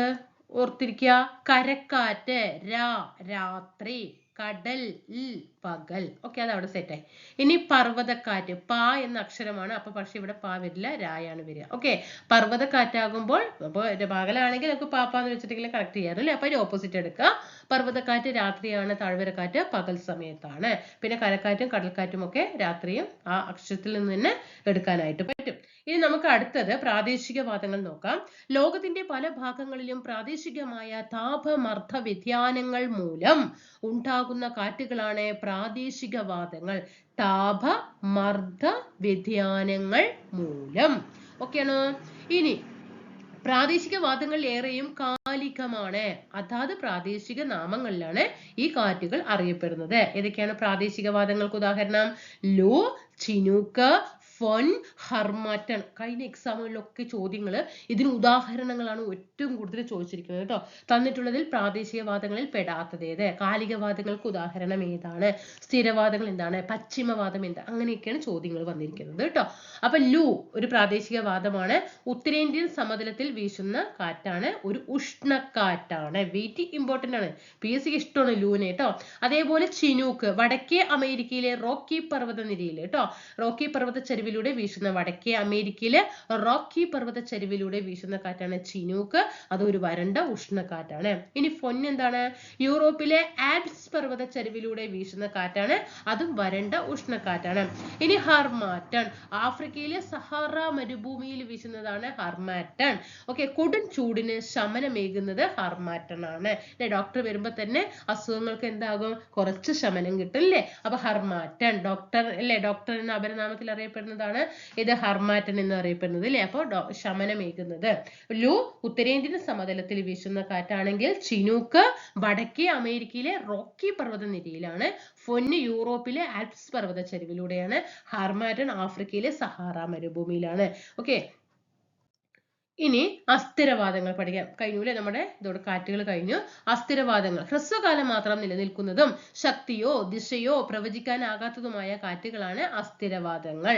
ഓർത്തിരിക്കുക കരക്കാറ്റ് രാ രാത്രി. കടൽ പകൽ. ഓക്കെ അത് അവിടെ ആയി. ഇനി പർവതക്കാറ്റ് പാ എന്ന അക്ഷരമാണ്. അപ്പൊ പക്ഷെ ഇവിടെ പാ വരില്ല രായാണ് വരിക. ഓക്കെ പർവതക്കാറ്റാകുമ്പോൾ അപ്പോൾ പകലാണെങ്കിൽ നമുക്ക് പാപ്പാന്ന് വെച്ചിട്ടെങ്കിൽ കറക്റ്റ് ചെയ്യാറില്ലേ അപ്പൊ അതിന് ഓപ്പോസിറ്റ് എടുക്കുക. പർവതക്കാറ്റ് രാത്രിയാണ് താഴ്വരക്കാറ്റ് പകൽ സമയത്താണ്. പിന്നെ കരക്കാറ്റും കടൽക്കാറ്റും ഒക്കെ രാത്രിയും ആ അക്ഷരത്തിൽ നിന്ന് തന്നെ എടുക്കാനായിട്ട് പറ്റും. ഇനി നമുക്ക് അടുത്തത് പ്രാദേശിക വാദങ്ങൾ നോക്കാം. ലോകത്തിന്റെ പല ഭാഗങ്ങളിലും പ്രാദേശികമായ താപമർദ്ദ വ്യതിയാനങ്ങൾ മൂലം ഉണ്ടാകുന്ന കാറ്റുകളാണ് പ്രാദേശിക വാദങ്ങൾ താപ മർദ്ദ വ്യതിയാനങ്ങൾ മൂലം. ഓക്കെയാണോ. ഇനി പ്രാദേശിക വാദങ്ങൾ ഏറെയും കാലികമാണ്. അതാത് പ്രാദേശിക നാമങ്ങളിലാണ് ഈ കാറ്റുകൾ അറിയപ്പെടുന്നത്. ഏതൊക്കെയാണ് പ്രാദേശിക വാദങ്ങൾക്ക് ഉദാഹരണം? ലോ ചിനൂക്ക് ഫൊൻ ഹർമാറ്റൺ കഴിഞ്ഞ എക്സാമുകളിലൊക്കെ ചോദ്യങ്ങൾ ഇതിന് ഉദാഹരണങ്ങളാണ് ഏറ്റവും കൂടുതൽ ചോദിച്ചിരിക്കുന്നത് കേട്ടോ. തന്നിട്ടുള്ളതിൽ പ്രാദേശികവാദങ്ങളിൽ പെടാത്തത് ഏത്? കാലികവാദങ്ങൾക്ക് ഉദാഹരണം ഏതാണ്? സ്ഥിരവാദങ്ങൾ എന്താണ്? പശ്ചിമവാദം എന്താണ് അങ്ങനെയൊക്കെയാണ് ചോദ്യങ്ങൾ വന്നിരിക്കുന്നത് കേട്ടോ. അപ്പൊ ലൂ ഒരു പ്രാദേശികവാദമാണ് ഉത്തരേന്ത്യൻ സമതലത്തിൽ വീശുന്ന കാറ്റാണ്. ഒരു ഉഷ്ണക്കാറ്റാണ്. വെയിറ്റ് ഇമ്പോർട്ടന്റ് ആണ്. പി എസ് സിക്ക് ഇഷ്ടമാണ് ലൂനെ കേട്ടോ. അതേപോലെ ചിനൂക്ക് വടക്കേ അമേരിക്കയിലെ റോക്കി പർവതനിരയിൽ കേട്ടോ. റോക്കി പർവത ചരിവിലൂടെ വീശുന്ന വടക്കേ അമേരിക്കയിലെ റോക്കി പർവത ചരിവിലൂടെ വീശുന്ന കാറ്റാണ് ചിനൂക്ക്. അത് ഒരു വരണ്ട ഉഷ്ണക്കാറ്റാണ് ഇനി ഫൊൻ എന്താണ്? യൂറോപ്പിലെ ആൽപ്സ് പർവത ചരിവിലൂടെ വീശുന്ന കാറ്റാണ്. അതും വരണ്ട ഉഷ്ണക്കാറ്റാണ് ഇനി ഹർമാറ്റൺ. ആഫ്രിക്കയിലെ സഹാറ മരുഭൂമിയിൽ വീശുന്നതാണ് ഹർമാറ്റൺ. ഓക്കെ കൊടും ചൂടിന് ശമനമേകുന്നത് ഹർമാറ്റൺ ആണ് ഡോക്ടർ വരുമ്പോ തന്നെ അസുഖങ്ങൾക്ക് എന്താകും? കുറച്ച് ശമനം കിട്ടും അല്ലേ അപ്പൊ ഹർമാറ്റൺ ഡോക്ടർ അല്ലേ ഡോക്ടർ എന്ന അപരനാമത്തിൽ അറിയപ്പെടുന്നതാണ് ഇത് ഹർമാറ്റൻ എന്ന് അറിയപ്പെടുന്നത് അല്ലെ? അപ്പോൾ ശമനമേകുന്നത്. ലു ഉത്തരേന്ത്യൻ സമതലത്തിൽ വീശുന്ന കാറ്റാണെങ്കിൽ ചിനൂക്ക് വടക്കേ അമേരിക്കയിലെ റോക്കി പർവത നിരയിലാണ് ഫൊന്ന് യൂറോപ്പിലെ ആൽപ്സ് പർവത ചരിവിലൂടെയാണ് ഹർമാറ്റൻ ആഫ്രിക്കയിലെ സഹാറ മരുഭൂമിയിലാണ്. ഓക്കെ ഇനി അസ്ഥിരവാദങ്ങൾ പഠിക്കാം. കഴിഞ്ഞു അല്ലേ നമ്മുടെ ഇതോടെ കാറ്റുകൾ കഴിഞ്ഞു. അസ്ഥിരവാദങ്ങൾ. ഹ്രസ്വകാലം മാത്രം നിലനിൽക്കുന്നതും ശക്തിയോ ദിശയോ പ്രവചിക്കാനാകാത്തതുമായ കാറ്റുകളാണ് അസ്ഥിരവാദങ്ങൾ.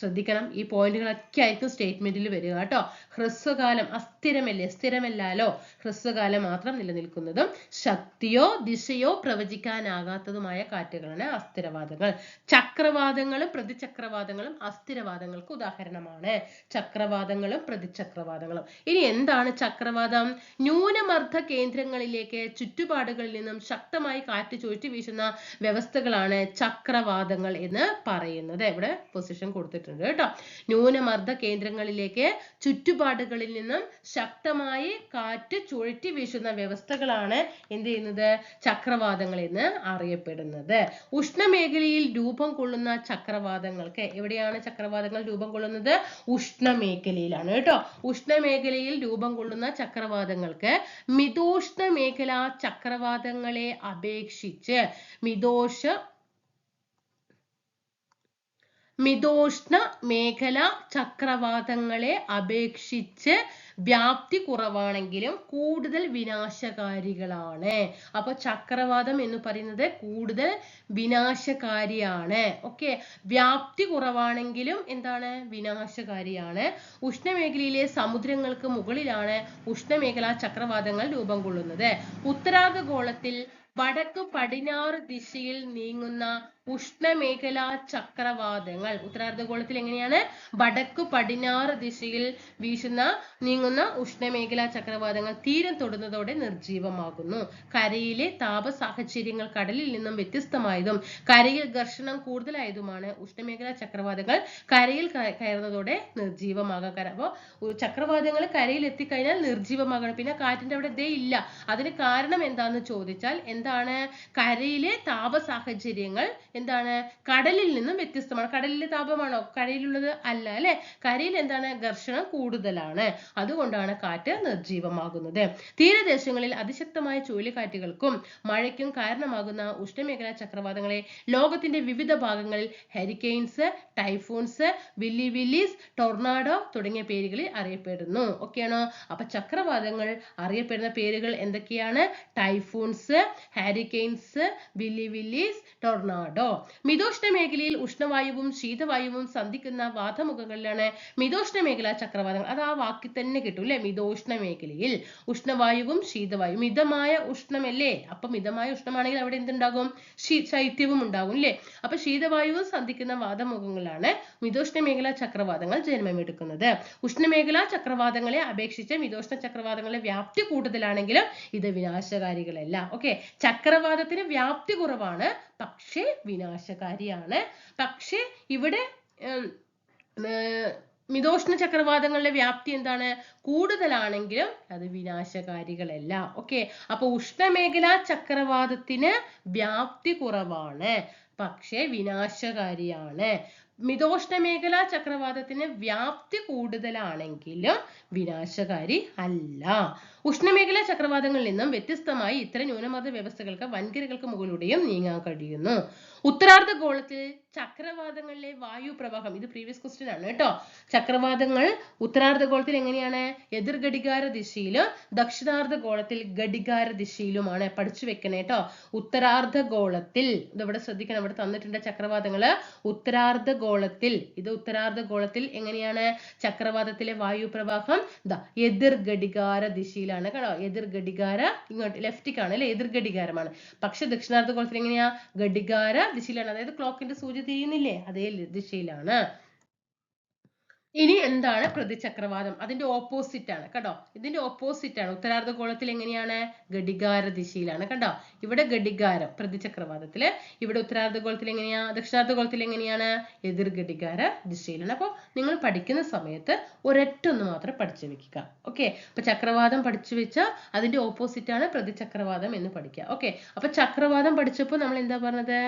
ശ്രദ്ധിക്കണം. ഈ പോയിന്റുകളൊക്കെ ആയിരിക്കും സ്റ്റേറ്റ്മെന്റിൽ വരിക കേട്ടോ. ഹ്രസ്വകാലം അസ്ഥിരമല്ലേ? സ്ഥിരമല്ലാലോ ഹ്രസ്വകാലം മാത്രം നിലനിൽക്കുന്നതും ശക്തിയോ ദിശയോ പ്രവചിക്കാനാകാത്തതുമായ കാറ്റുകളാണ് അസ്ഥിരവാദങ്ങൾ. ചക്രവാദങ്ങളും പ്രതിചക്രവാദങ്ങളും അസ്ഥിരവാദങ്ങൾക്ക് ഉദാഹരണമാണ്. ചക്രവാദങ്ങളും പ്രതിചക്രവാദങ്ങളും. ഇനി എന്താണ് ചക്രവാദം? ന്യൂനമർദ്ദ കേന്ദ്രങ്ങളിലേക്ക് ചുറ്റുപാടുകളിൽ നിന്നും ശക്തമായി കാറ്റ് ചുഴറ്റി വീശുന്ന വ്യവസ്ഥകളാണ് ചക്രവാദങ്ങൾ എന്ന് പറയുന്നത്. ഇവിടെ പൊസിഷൻ കൊടുത്തിട്ടുണ്ട് കേട്ടോ. ന്യൂനമർദ്ദ കേന്ദ്രങ്ങളിലേക്ക് ചുറ്റുപാടുകളിൽ നിന്നും ശക്തമായി കാറ്റ് ചുഴറ്റി വീശുന്ന വ്യവസ്ഥകളാണ് എന്ത് ചെയ്യുന്നത്? ചക്രവാതങ്ങൾ എന്ന് അറിയപ്പെടുന്നത്. ഉഷ്ണമേഖലയിൽ രൂപം കൊള്ളുന്ന ചക്രവാതങ്ങൾക്ക് എവിടെയാണ് ചക്രവാതങ്ങൾ രൂപം കൊള്ളുന്നത്? ഉഷ്ണമേഖലയിലാണ് കേട്ടോ. ഉഷ്ണമേഖലയിൽ രൂപം കൊള്ളുന്ന ചക്രവാതങ്ങൾക്ക് മിതോഷ്ണ മേഖല ചക്രവാതങ്ങളെ അപേക്ഷിച്ച് മിതോഷ മിതോഷ്ണ മേഖല ചക്രവാതങ്ങളെ അപേക്ഷിച്ച് വ്യാപ്തി കുറവാണെങ്കിലും കൂടുതൽ വിനാശകാരികളാണ്. അപ്പൊ ചക്രവാതം എന്ന് പറയുന്നത് കൂടുതൽ വിനാശകാരിയാണ്. ഓക്കെ വ്യാപ്തി കുറവാണെങ്കിലും എന്താണ്? വിനാശകാരിയാണ്. ഉഷ്ണമേഖലയിലെ സമുദ്രങ്ങൾക്ക് മുകളിലാണ് ഉഷ്ണമേഖലാ ചക്രവാതങ്ങൾ രൂപം കൊള്ളുന്നത്. ഉത്തരാഖഗോളത്തിൽ വടക്ക് പടിഞ്ഞാറ് ദിശയിൽ നീങ്ങുന്ന ഉഷ്ണമേഖലാ ചക്രവാതങ്ങൾ. ഉത്തരാർദ്ധഗോളത്തിൽ എങ്ങനെയാണ്? വടക്ക് പടിഞ്ഞാറ് ദിശയിൽ വീശുന്ന നീങ്ങുന്ന ഉഷ്ണമേഖലാ ചക്രവാതങ്ങൾ തീരം തൊടുന്നതോടെ നിർജീവമാകുന്നു. കരയിലെ താപ സാഹചര്യങ്ങൾ കടലിൽ നിന്നും വ്യത്യസ്തമായതും കരയിൽ ഘർഷണം കൂടുതലായതുമാണ് ഉഷ്ണമേഖലാ ചക്രവാതങ്ങൾ കരയിൽ കയറുന്നതോടെ നിർജീവമാകാൻ കാരണം അപ്പോൾ ചക്രവാതങ്ങൾ കരയിൽ എത്തിക്കഴിഞ്ഞാൽ നിർജീവമാകണം. പിന്നെ കാറ്റിന്റെ അവിടെ ദേ ഇല്ല. അതിന് കാരണം എന്താന്ന് ചോദിച്ചാൽ എന്താണ്? കരയിലെ താപ സാഹചര്യങ്ങൾ എന്താണ്? കടലിൽ നിന്നും വ്യത്യസ്തമാണ്. കടലിലെ താപമാണോ? കരയിലുള്ളത് അല്ല അല്ലെ? കരയിൽ എന്താണ്? ഘർഷണം കൂടുതലാണ്. അതുകൊണ്ടാണ് കാറ്റ് നിർജീവമാകുന്നത് തീരദേശങ്ങളിൽ അതിശക്തമായ ചുഴലിക്കാറ്റുകൾക്കും മഴയ്ക്കും കാരണമാകുന്ന ഉഷ്ണമേഖലാ ചക്രവാതങ്ങളെ ലോകത്തിന്റെ വിവിധ ഭാഗങ്ങളിൽ hurricanes typhoons willy willies tornado തുടങ്ങിയ പേരുകളിൽ അറിയപ്പെടുന്നു. ഓക്കെയാണോ അപ്പൊ ചക്രവാതങ്ങൾ അറിയപ്പെടുന്ന പേരുകൾ എന്തൊക്കെയാണ്? Typhoons hurricanes willy willies tornado കേട്ടോ മിതോഷ്ണ മേഖലയിൽ ഉഷ്ണവായുവും ശീതവായുവും സന്ധിക്കുന്ന വാതമുഖങ്ങളിലാണ് മിതോഷ്ണ മേഖല ചക്രവാതങ്ങൾ. അത് ആ വാക്കിൽ തന്നെ കിട്ടും അല്ലെ മിതോഷ്ണ മേഖലയിൽ ഉഷ്ണവായുവും ശീതവായു മിതമായ ഉഷ്ണമല്ലേ? അപ്പൊ മിതമായ ഉഷ്ണമാണെങ്കിൽ അവിടെ എന്തുണ്ടാകും? ശൈത്യവും ഉണ്ടാകും അല്ലേ അപ്പൊ ശീതവായുവും സന്ധിക്കുന്ന വാതമുഖങ്ങളിലാണ് മിതോഷ്ണ മേഖല ചക്രവാതങ്ങൾ ജന്മമെടുക്കുന്നത് ഉഷ്ണമേഖല ചക്രവാതങ്ങളെ അപേക്ഷിച്ച് മിതോഷ്ണ ചക്രവാതങ്ങളുടെ വ്യാപ്തി കൂടുതലാണെങ്കിലും ഇത് വിനാശകാരികളല്ല. ഓക്കെ? ചക്രവാതത്തിന് വ്യാപ്തി കുറവാണ് പക്ഷേ വിനാശകാരിയാണ്. പക്ഷേ ഇവിടെ മിതോഷ്ണ ചക്രവാതങ്ങളുടെ വ്യാപ്തി എന്താണ്? കൂടുതലാണെങ്കിലും അത് വിനാശകാരികളല്ല. ഓക്കെ? അപ്പൊ ഉഷ്ണമേഖലാ ചക്രവാതത്തിന് വ്യാപ്തി കുറവാണ്. പക്ഷേ വിനാശകാരിയാണ്. മിതോഷ്ണ മേഖല ചക്രവാതത്തിന് വ്യാപ്തി കൂടുതലാണെങ്കിലും വിനാശകാരി അല്ല. ഉഷ്ണമേഖല ചക്രവാതങ്ങളിൽ നിന്നും വ്യത്യസ്തമായി ഇത്തരം ന്യൂനമർദ്ദ വ്യവസ്ഥകൾക്ക് വൻകരകൾക്ക് മുകളിലൂടെയും നീങ്ങാൻ കഴിയുന്നു. ഉത്തരാർദ്ധ ഗോളത്തിൽ ചക്രവാതങ്ങളിലെ വായു പ്രവാഹം ഇത് പ്രീവിയസ് ക്വസ്റ്റ്യൻ ആണ് കേട്ടോ. ചക്രവാതങ്ങൾ ഉത്തരാർദ്ധ ഗോളത്തിൽ എങ്ങനെയാണ്? എതിർ ഘടികാര ദിശയിലും ദക്ഷിണാർദ്ധ ഗോളത്തിൽ ഘടികാര ദിശയിലുമാണ്. പഠിച്ചു വെക്കണേ കേട്ടോ. ഉത്തരാർദ്ധ ഗോളത്തിൽ ഇതിവിടെ ശ്രദ്ധിക്കണം ഇവിടെ തന്നിട്ടുണ്ട് ചക്രവാതങ്ങൾ ഉത്തരാർദ്ധ ഗോളത്തിൽ ഇത് ഉത്തരാർദ്ധ ഗോളത്തിൽ എങ്ങനെയാണ്? ചക്രവാതത്തിലെ വായു പ്രവാഹം എതിർ ഘടികാര ദിശയിലാണ് കേട്ടോ. എതിർ ഘടികാര ഇങ്ങോട്ട് ലെഫ്റ്റിക്കാണ് അല്ലെ? എതിർ ഘടികാരമാണ്. പക്ഷെ ദക്ഷിണാർദ്ധ ഗോളത്തിൽ എങ്ങനെയാ ഘടികാര ദിശയിലാണ്. അതായത് ക്ലോക്കിന്റെ സൂചി തിരിയുന്നില്ലേ? അതേ ദിശയിലാണ്. ഇനി എന്താണ് പ്രതിചക്രവാദം അതിന്റെ ഓപ്പോസിറ്റ് ആണ് കേട്ടോ ഇതിന്റെ ഓപ്പോസിറ്റ് ആണ്. ഉത്തരാർദ്ധ ഗോളത്തിൽ എങ്ങനെയാണ്? ഘടികാര ദിശയിലാണ് കണ്ടോ? ഇവിടെ ഘടികാരം പ്രതിചക്രവാദത്തിൽ ഇവിടെ ഉത്തരാർദ്ധ ഗോളത്തിൽ എങ്ങനെയാ? ദക്ഷിണാർദ്ധ ഗോളത്തിൽ എങ്ങനെയാണ്? എതിർ ഘടികാര ദിശയിലാണ്. അപ്പോൾ നിങ്ങൾ പഠിക്കുന്ന സമയത്ത് ഒരൊറ്റ ഒന്ന് മാത്രം പഠിച്ചു വെക്കുക ഓക്കെ അപ്പൊ ചക്രവാദം പഠിച്ചു വെച്ചാൽ അതിന്റെ ഓപ്പോസിറ്റ് ആണ് പ്രതിചക്രവാദം എന്ന് പഠിക്കുക ഓക്കെ അപ്പൊ ചക്രവാദം പഠിച്ചപ്പോൾ നമ്മൾ എന്താ പറഞ്ഞത്?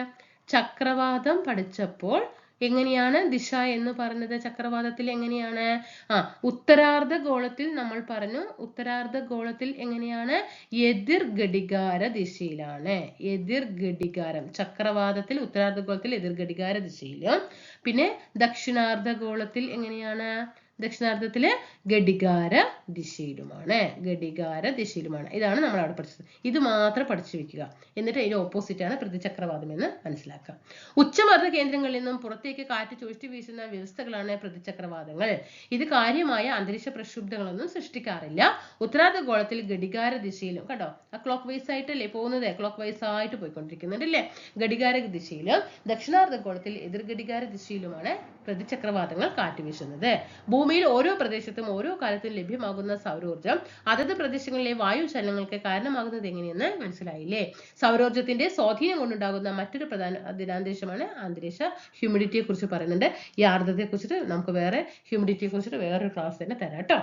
ചക്രവാദം പഠിച്ചപ്പോൾ എങ്ങനെയാണ് ദിശ എന്ന് പറഞ്ഞത്? ചക്രവാതത്തിൽ എങ്ങനെയാണ്? ആ ഉത്തരാർദ്ധ ഗോളത്തിൽ നമ്മൾ പറഞ്ഞു. ഉത്തരാർദ്ധ ഗോളത്തിൽ എങ്ങനെയാണ്? എതിർ ഘടികാര ദിശയിലാണ്. എതിർ ഘടികാരം. ചക്രവാതത്തിൽ ഉത്തരാർദ്ധ ഗോളത്തിൽ എതിർ ഘടികാര ദിശയിലും. പിന്നെ ദക്ഷിണാർദ്ധ ഗോളത്തിൽ എങ്ങനെയാണ്? ദക്ഷിണാർദ്ധത്തിൽ ഘടികാര ദിശയിലുമാണ്. ഘടികാര ദിശയിലുമാണ്. ഇതാണ് നമ്മൾ അവിടെ പഠിച്ചത്. ഇത് മാത്രം പഠിച്ചു വെക്കുക. എന്നിട്ട് അതിന്റെ ഓപ്പോസിറ്റ് ആണ് പ്രതിചക്രവാദം എന്ന് മനസ്സിലാക്കുക. ഉച്ചമർദ്ദ കേന്ദ്രങ്ങളിൽ നിന്നും പുറത്തേക്ക് കാറ്റ് ചുഴറ്റി വീശുന്ന വ്യവസ്ഥകളാണ് പ്രതിചക്രവാതങ്ങൾ ഇത് കാര്യമായ അന്തരീക്ഷ പ്രക്ഷുബ്ധങ്ങളൊന്നും സൃഷ്ടിക്കാറില്ല. ഉത്തരാർദ്ധ ഗോളത്തിൽ ഘടികാര ദിശയിലും കണ്ടോ? ആ ക്ലോക്ക് വൈസ് ആയിട്ടല്ലേ പോകുന്നത്? ക്ലോക്ക് വൈസ് ആയിട്ട് പോയിക്കൊണ്ടിരിക്കുന്നുണ്ടല്ലേ ഘടികാര ദിശയിലും ദക്ഷിണാർദ്ധ ഗോളത്തിൽ എതിർ ഘടികാര ദിശയിലുമാണ് പ്രതിചക്രവാതങ്ങൾ കാറ്റ് വീശുന്നത് ഭൂമിയിൽ ഓരോ പ്രദേശത്തും ഓരോ കാലത്തും ലഭ്യമാകുന്ന സൗരോർജം അതത് പ്രദേശങ്ങളിലെ വായു ചലനങ്ങൾക്ക് കാരണമാകുന്നത് എങ്ങനെയെന്ന് മനസ്സിലായില്ലേ? സൗരോർജത്തിന്റെ സ്വാധീനം കൊണ്ടുണ്ടാകുന്ന മറ്റൊരു പ്രധാന ദിനാന്തരീക്ഷമാണ് അന്തരീക്ഷ ഹ്യൂമിഡിറ്റിയെ കുറിച്ച് പറയുന്നുണ്ട്. ഈ ആർദ്രതയെ കുറിച്ചിട്ട് നമുക്ക് വേറെ ഹ്യൂമിഡിറ്റിയെ കുറിച്ചിട്ട് വേറൊരു ക്ലാസ് തന്നെ തരാം കേട്ടോ.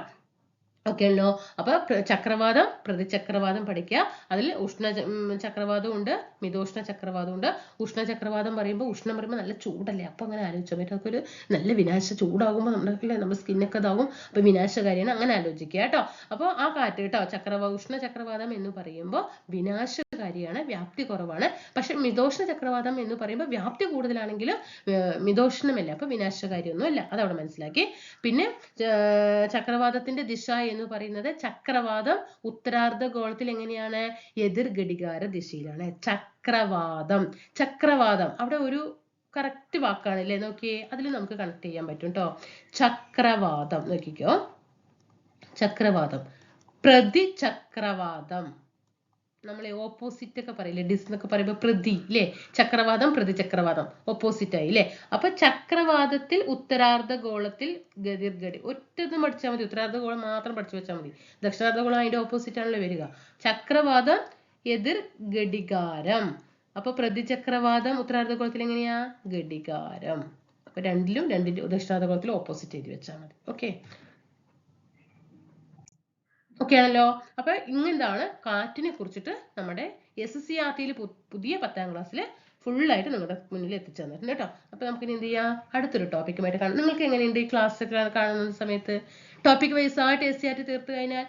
ഓക്കെ ഉണ്ടോ? അപ്പൊ ചക്രവാദം ചക്രവാതം പ്രതിചക്രവാതം പഠിക്കുക. അതിൽ ഉഷ്ണ ച- ചക്രവാതം ഉണ്ട് മിതോഷ്ണ ചക്രവാതം ഉണ്ട്. ഉഷ്ണ ചക്രവാതം പറയുമ്പോൾ ഉഷ്ണം പറയുമ്പോൾ നല്ല ചൂടല്ലേ? അപ്പൊ അങ്ങനെ ആലോചിച്ചു. പറ്റും ഒരു നല്ല വിനാശ ചൂടാകുമ്പോൾ നമ്മുടെ നമ്മുടെ സ്കിന്നൊക്കെ ഇതാകും അപ്പൊ വിനാശകാരിയാണ്. അങ്ങനെ ആലോചിക്കുക കേട്ടോ. അപ്പോൾ ആ കാറ്റ് കേട്ടോ ചക്രവാ ഉഷ്ണ ചക്രവാതം എന്ന് പറയുമ്പോൾ വിനാശകാരിയാണ് വ്യാപ്തി കുറവാണ്. പക്ഷെ മിതോഷ്ണ ചക്രവാതം എന്ന് പറയുമ്പോൾ വ്യാപ്തി കൂടുതലാണെങ്കിലും മിതോഷ്ണമല്ല. അപ്പൊ വിനാശകാരിയൊന്നും അല്ല അതവിടെ മനസ്സിലാക്കി. പിന്നെ ചക്രവാദത്തിന്റെ ദിശ എന്ന് പറയുന്നത് ചക്രവാതം ഉത്തരാർദ്ധ ഗോളത്തിൽ എങ്ങനെയാണ്? എതിർ ഘടികാര ദിശയിലാണ്. ചക്രവാതം ചക്രവാതം അവിടെ ഒരു കറക്റ്റ് വാക്കാണ് അല്ലേ നോക്കിയേ. അതിൽ നമുക്ക് കണക്ട് ചെയ്യാൻ പറ്റും കേട്ടോ ചക്രവാതം നോക്കിക്കോ. ചക്രവാതം പ്രതിചക്രവാതം നമ്മളെ ഓപ്പോസിറ്റ് ഒക്കെ പറയില്ലേ? ഡിസ് എന്നൊക്കെ പറയുമ്പോൾ പ്രതി ഇല്ലേ? ചക്രവാതം പ്രതിചക്രവാതം ഓപ്പോസിറ്റ് ആയി ഇല്ലേ? അപ്പൊ ചക്രവാതത്തിൽ ഉത്തരാർദ്ധ ഗോളത്തിൽ ഗതിർഗടി ഒറ്റതും പഠിച്ചാൽ മതി. ഉത്തരാർദ്ധ ഗോളം മാത്രം പഠിച്ചു വെച്ചാൽ മതി. ദക്ഷിണാർദ്ധ ഗോളം അതിന്റെ ഓപ്പോസിറ്റ് ആണല്ലോ വരിക. ചക്രവാതം എതിർ ഘടികാരം. അപ്പൊ പ്രതിചക്രവാദം ഉത്തരാർദ്ധ ഗോളത്തിൽ എങ്ങനെയാ? ഘടികാരം. അപ്പൊ രണ്ടിലും രണ്ടിന്റെ ദക്ഷിണാർദ്ധ ഗോളത്തിൽ ഓപ്പോസിറ്റ് എഴുതി വെച്ചാൽ മതി. ഓക്കെ ഓക്കെ ആണല്ലോ അപ്പൊ ഇങ്ങനെന്താണ് കാറ്റിനെ കുറിച്ചിട്ട് നമ്മുടെ എസ് സി ആർ ടിയിൽ പുതിയ പത്താം ക്ലാസ്സിൽ ആയിട്ട് നിങ്ങളുടെ മുന്നിൽ എത്തിച്ചു കേട്ടോ. അപ്പൊ നമുക്ക് ഇനി എന്ത് ചെയ്യാം? അടുത്തൊരു ടോപ്പിക്കുമായിട്ട് കാണാം. നിങ്ങൾക്ക് എങ്ങനെയുണ്ട് ഈ ക്ലാസ് കാണുന്ന സമയത്ത്? ടോപ്പിക് വൈസ് ആയിട്ട് എസ് സി ആർ ടി തീർത്ത് കഴിഞ്ഞാൽ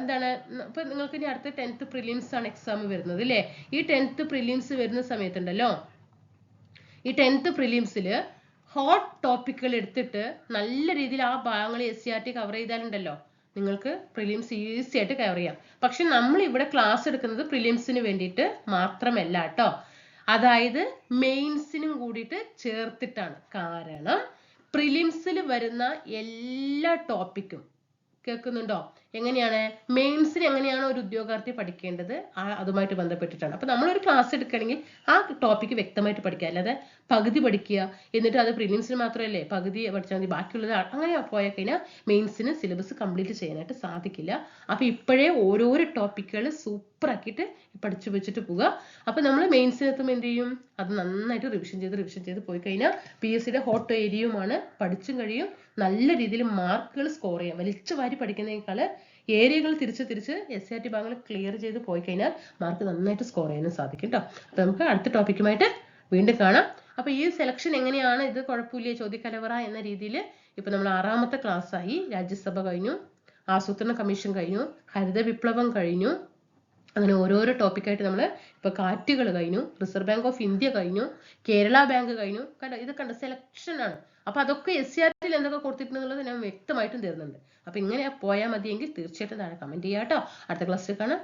എന്താണ്? ഇപ്പൊ നിങ്ങൾക്ക് ഇനി അടുത്ത ടെൻത്ത് പ്രിലിംസ് ആണ് എക്സാം വരുന്നത് അല്ലേ ഈ ടെൻത്ത് പ്രിലിംസ് വരുന്ന സമയത്തുണ്ടല്ലോ. ഈ ടെൻത്ത് പ്രിലിംസിൽ ഹോട്ട് ടോപ്പിക്കുകൾ എടുത്തിട്ട് നല്ല രീതിയിൽ ആ ഭാഗങ്ങൾ S C R T cover ചെയ്താലുണ്ടല്ലോ. നിങ്ങൾക്ക് പ്രിലിംസ് ഈസി ആയിട്ട് കവർ ചെയ്യാം. പക്ഷെ നമ്മൾ ഇവിടെ ക്ലാസ് എടുക്കുന്നത് പ്രിലിംസിന് വേണ്ടിയിട്ട് മാത്രമല്ല കേട്ടോ അതായത് മെയിൻസിനും കൂടിയിട്ട് ചേർത്തിട്ടാണ്. കാരണം പ്രിലിംസിൽ വരുന്ന എല്ലാ ടോപ്പിക്കും കേൾക്കുന്നുണ്ടോ? എങ്ങനെയാണ്? മെയിൻസിന് എങ്ങനെയാണ് ഒരു ഉദ്യോഗാർത്ഥി പഠിക്കേണ്ടത്? ആ അതുമായിട്ട് ബന്ധപ്പെട്ടിട്ടാണ്. അപ്പൊ നമ്മളൊരു ക്ലാസ് എടുക്കണമെങ്കിൽ ആ ടോപ്പിക്ക് വ്യക്തമായിട്ട് പഠിക്കുക. അല്ലാതെ പകുതി പഠിക്കുക എന്നിട്ട് അത് പ്രിലിംസിന് മാത്രമല്ലേ? പകുതി പഠിച്ചാൽ മതി. ബാക്കിയുള്ളത് അങ്ങനെ പോയാൽ കഴിഞ്ഞാൽ മെയിൻസിന് സിലബസ് കംപ്ലീറ്റ് ചെയ്യാനായിട്ട് സാധിക്കില്ല. അപ്പൊ ഇപ്പോഴേ ഓരോരോ ടോപ്പിക്കുകൾ സൂപ്പർ ആക്കിയിട്ട് പഠിച്ചു വെച്ചിട്ട് പോവുക. അപ്പൊ നമ്മൾ മെയിൻസിന് എത്തുമ്പോൾ എന്ത് ചെയ്യും? അത് നന്നായിട്ട് റിവിഷൻ ചെയ്ത് റിവിഷൻ ചെയ്ത് പോയി കഴിഞ്ഞാൽ പി എസ് സിയുടെ ഹോട്ട് ഏരിയയുമാണ് പഠിച്ചും കഴിയും. നല്ല രീതിയിൽ മാർക്കുകൾ സ്കോർ ചെയ്യാം. വലിച്ചു വാരി പഠിക്കുന്നതിനേക്കാൾ ഏരിയകൾ തിരിച്ച് തിരിച്ച് എസ് ആർ ടി ഭാഗങ്ങൾ ക്ലിയർ ചെയ്ത് പോയി കഴിഞ്ഞാൽ മാർക്ക് നന്നായിട്ട് സ്കോർ ചെയ്യാനും സാധിക്കും കേട്ടോ അപ്പൊ നമുക്ക് അടുത്ത ടോപ്പിക്കുമായിട്ട് വീണ്ടും കാണാം. അപ്പൊ ഈ സെലക്ഷൻ എങ്ങനെയാണ്? ഇത് കുഴപ്പമില്ല? ചോദ്യക്കലവറ എന്ന രീതിയിൽ ഇപ്പൊ നമ്മൾ ആറാമത്തെ class ആയി. രാജ്യസഭ കഴിഞ്ഞു. ആസൂത്രണ കമ്മീഷൻ കഴിഞ്ഞു. ഹരിത വിപ്ലവം കഴിഞ്ഞു. അങ്ങനെ ഓരോരോ ടോപ്പിക്കായിട്ട് നമ്മൾ ഇപ്പൊ കാറ്റുകൾ കഴിഞ്ഞു. റിസർവ് ബാങ്ക് ഓഫ് ഇന്ത്യ കഴിഞ്ഞു. കേരള ബാങ്ക് കഴിഞ്ഞു. കണ്ടോ? ഇത് കണ്ടോ? സെലക്ഷൻ ആണ്. അപ്പൊ അതൊക്കെ എസ് സി ആർ ടിയിൽ എന്തൊക്കെ കൊടുത്തിട്ടുണ്ടെന്നുള്ളത് ഞാൻ വ്യക്തമായിട്ടും തരുന്നുണ്ട്. അപ്പൊ ഇങ്ങനെ പോയാൽ മതിയെങ്കിൽ തീർച്ചയായിട്ടും താഴെ കമന്റ് ചെയ്യാട്ടോ. അടുത്ത ക്ലാസ്സിൽ കാണാം.